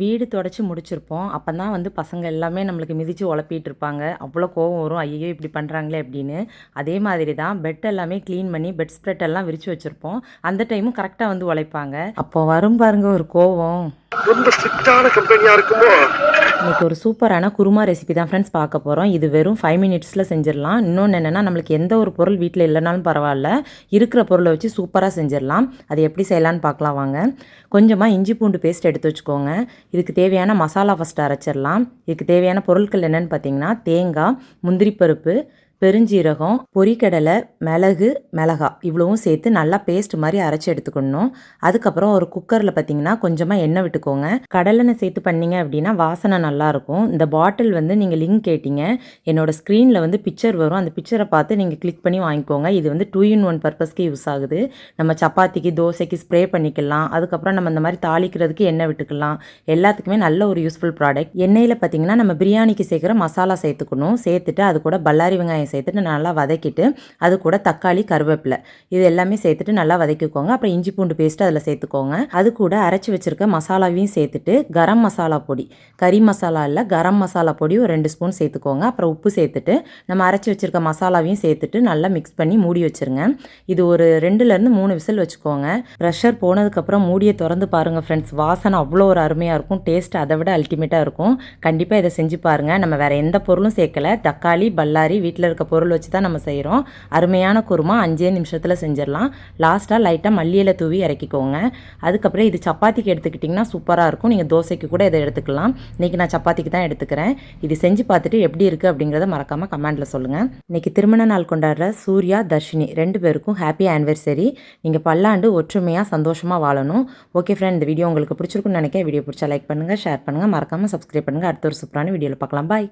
வீடு தொடச்சி முடிச்சிருப்போம். அப்போ தான் வந்து பசங்க எல்லாமே நம்மளுக்கு மிதித்து உழப்பிட்டு இருப்பாங்க அவ்வளோ கோவம் வரும். ஐயோ இப்படி பண்ணுறாங்களே அப்படின்னு. அதே மாதிரி தான் பெட் எல்லாமே க்ளீன் பண்ணி பெட் ஸ்ப்ரெட் எல்லாம் விரித்து வச்சுருப்போம். அந்த டைமும் கரெக்டாக வந்து உழைப்பாங்க. அப்போ வரும் பாருங்க ஒரு கோவம். ரொம்ப ஸ்ட்ரிக்டான கம்பெனியா இருக்குமோ? இன்னைக்கு ஒரு சூப்பரான குருமா ரெசிபி தான் ஃப்ரெண்ட்ஸ் பார்க்க போகிறோம் இது வெறும் ஃபைவ் மினிட்ஸில் செஞ்சிடலாம். இன்னொன்று என்னென்னா நம்மளுக்கு எந்த ஒரு பொருள் வீட்டில் இல்லைனாலும் பரவாயில்ல. இருக்கிற பொருளை வச்சு சூப்பராக செஞ்சிடலாம். அது எப்படி செய்யலான்னு பார்க்கலாம் வாங்க. கொஞ்சமாக இஞ்சி பூண்டு பேஸ்ட் எடுத்து வச்சுக்கோங்க. இதுக்கு தேவையான மசாலா ஃபஸ்ட்டு அரைச்சிடலாம். இதுக்கு தேவையான பொருட்கள் என்னென்னு பார்த்தீங்கன்னா தேங்காய் முந்திரி பருப்பு பெருஞ்சீரகம் பொரிக்கடலை மிளகு மிளகா இவ்வளவும் சேர்த்து நல்லா பேஸ்ட் மாதிரி அரைச்சி எடுத்துக்கணும். அதுக்கப்புறம் ஒரு குக்கரில் பார்த்தீங்கன்னா கொஞ்சமாக எண்ணெய் விட்டுக்கோங்க. கடலெண்ணெய் சேர்த்து பண்ணீங்க அப்படின்னா வாசனை நல்லாயிருக்கும் இந்த பாட்டில் வந்து நீங்கள் லிங்க் கேட்டீங்க. என்னோடய ஸ்க்ரீனில் வந்து பிக்சர் வரும். அந்த பிக்சரை பார்த்து நீங்கள் கிளிக் பண்ணி வாங்கிக்கோங்க. இது வந்து டூ இன் ஒன் பர்பஸ்க்கு யூஸ் ஆகுது. நம்ம சப்பாத்திக்கு தோசைக்கு ஸ்ப்ரே பண்ணிக்கலாம். அதுக்கப்புறம் நம்ம இந்த மாதிரி தாளிக்கிறதுக்கு எண்ணெய் விட்டுக்கலாம். எல்லாத்துக்குமே நல்ல ஒரு யூஸ்ஃபுல் ப்ராடக்ட் எண்ணெயில் பார்த்தீங்கன்னா நம்ம பிரியாணிக்கு சேர்க்குற மசாலா சேர்த்துக்கணும். சேர்த்துட்டு அது கூட பல்லாரி வெங்காயம் சேர்த்துட்டு நல்லா வதக்கிட்டு அது கூட தக்காளி கருவேப்பிலை. இது எல்லாமே சேர்த்துட்டு நல்லா வதக்கிக்கோங்க. அப்புறம் இஞ்சி பூண்டு பேஸ்ட்டு அதில் சேர்த்துக்கோங்க. அது கூட அரைச்சி வச்சுருக்க மசாலாவையும் சேர்த்துட்டு கரம் மசாலா பொடி. கறி மசாலா இல்லை கரம் மசாலா பொடி ஒரு ரெண்டு ஸ்பூன் சேர்த்துக்கோங்க. அப்புறம் உப்பு சேர்த்துட்டு நம்ம அரைச்சி வச்சுருக்க மசாலாவையும் சேர்த்துட்டு நல்லா மிக்ஸ் பண்ணி மூடி வச்சிருங்க. இது ஒரு ரெண்டுலேருந்து மூணு விசில் வச்சுக்கோங்க. ப்ரெஷர் போனதுக்கப்புறம் மூடியை திறந்து பாருங்கள் ஃப்ரெண்ட்ஸ் வாசனை அவ்வளோ ஒரு அருமையாக இருக்கும். டேஸ்ட் அதை விட அல்டிமேட்டாக இருக்கும். கண்டிப்பாக இதை செஞ்சு பாருங்கள் நம்ம வேறு எந்த பொருளும் சேர்க்கல. தக்காளி பல்லாரி வீட்டில் இருக்க பொருள் வச்சு தான் நம்ம செய்கிறோம் அருமையான குருமா அஞ்சே நிமிஷத்தில் செஞ்சிடலாம். லாஸ்ட்டாக லைட்டாக மல்லியில் தூவி இறக்கிக்கோங்க. அதுக்கப்புறம் இது சப்பாத்திக்கு எடுத்துக்கிட்டிங்கன்னா சூப்பராக இருக்கும். நீங்கள் தோசைக்கு கூட இதை எடுத்துக்கலாம். இன்றைக்கி நான் சப்பாத்திக்கு தான் எடுத்துக்கிறேன். இது செஞ்சு பார்த்துட்டு எப்படி இருக்குது அப்படிங்கிறத மறக்காமல் கமெண்ட்டில் சொல்லுங்கள் இன்றைக்கி திருமண நாள் கொண்டாடுற சூர்யா தர்ஷினி ரெண்டு பேருக்கும் ஹாப்பி ஆனிவர்சரி நீங்கள் பல்லாண்டு ஒற்றுமையாக சந்தோஷமாக வாழணும். ஓகே ஃப்ரெண்ட் இந்த வீடியோ உங்களுக்கு பிடிச்சிருக்குன்னு நினைக்கிறேன். வீடியோ பிடிச்சா லைக் பண்ணுங்கள் ஷேர் பண்ணுங்கள் மறக்காமல் சப்ஸ்கிரைப் பண்ணுங்கள் அடுத்த ஒரு சூப்பரான வீடியோவில் பார்க்கலாம். பாய்